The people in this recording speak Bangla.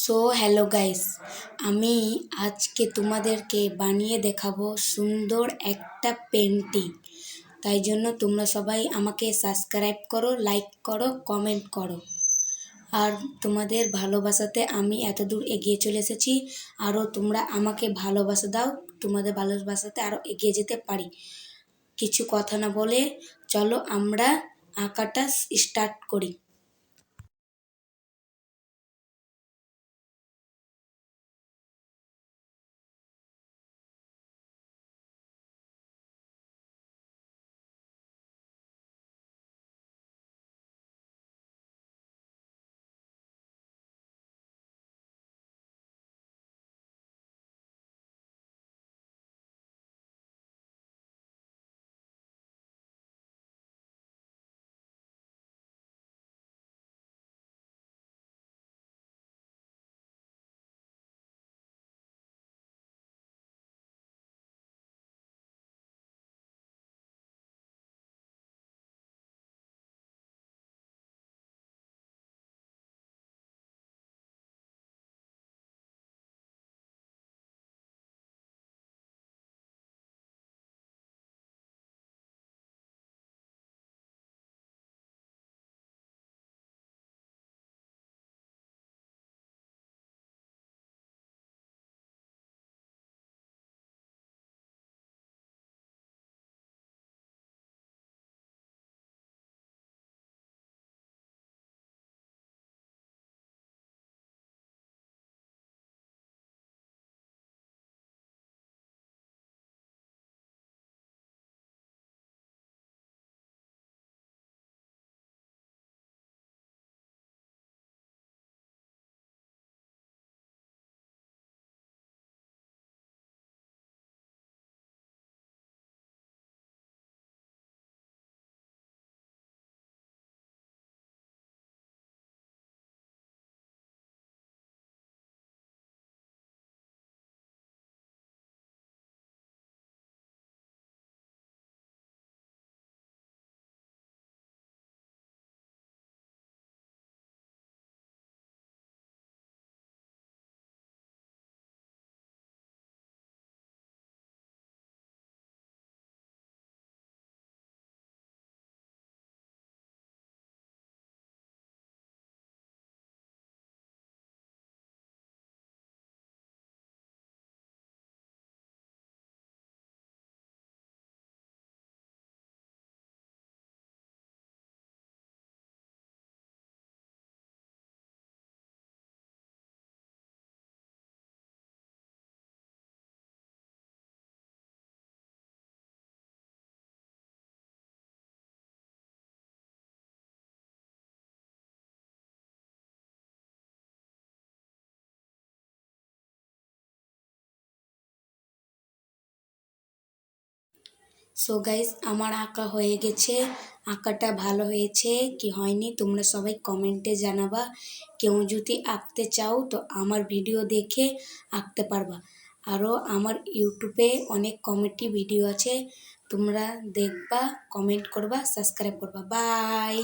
সো হ্যালো গাইস আমি আজকে তোমাদেরকে বানিয়ে দেখাবো সুন্দর একটা পেন্টিং তাই জন্য তোমরা সবাই আমাকে সাবস্ক্রাইব করো লাইক করো কমেন্ট করো। আর তোমাদের ভালোবাসাতে আমি এত দূর এগিয়ে চলে এসেছি আরও তোমরা আমাকে ভালোবাসা দাও, তোমাদের ভালোবাসাতে আরও এগিয়ে যেতে পারি। কিছু কথা না বলে চলো আমরা আঁকাটা স্টার্ট করি। সো গাইস আমার আঁকা হয়ে গেছে। আঁকাটা ভালো হয়েছে। কি হয়নি, তোমরা সবাই কমেন্টে জানাবা। কেউ যদি আঁকতে চাও, তো আমার ভিডিও দেখে আঁকতে পারবা। আরও আমার ইউটিউবে অনেক কমেডি ভিডিও আছে। তোমরা দেখবা কমেন্ট করবা সাবস্ক্রাইব করবা। বাই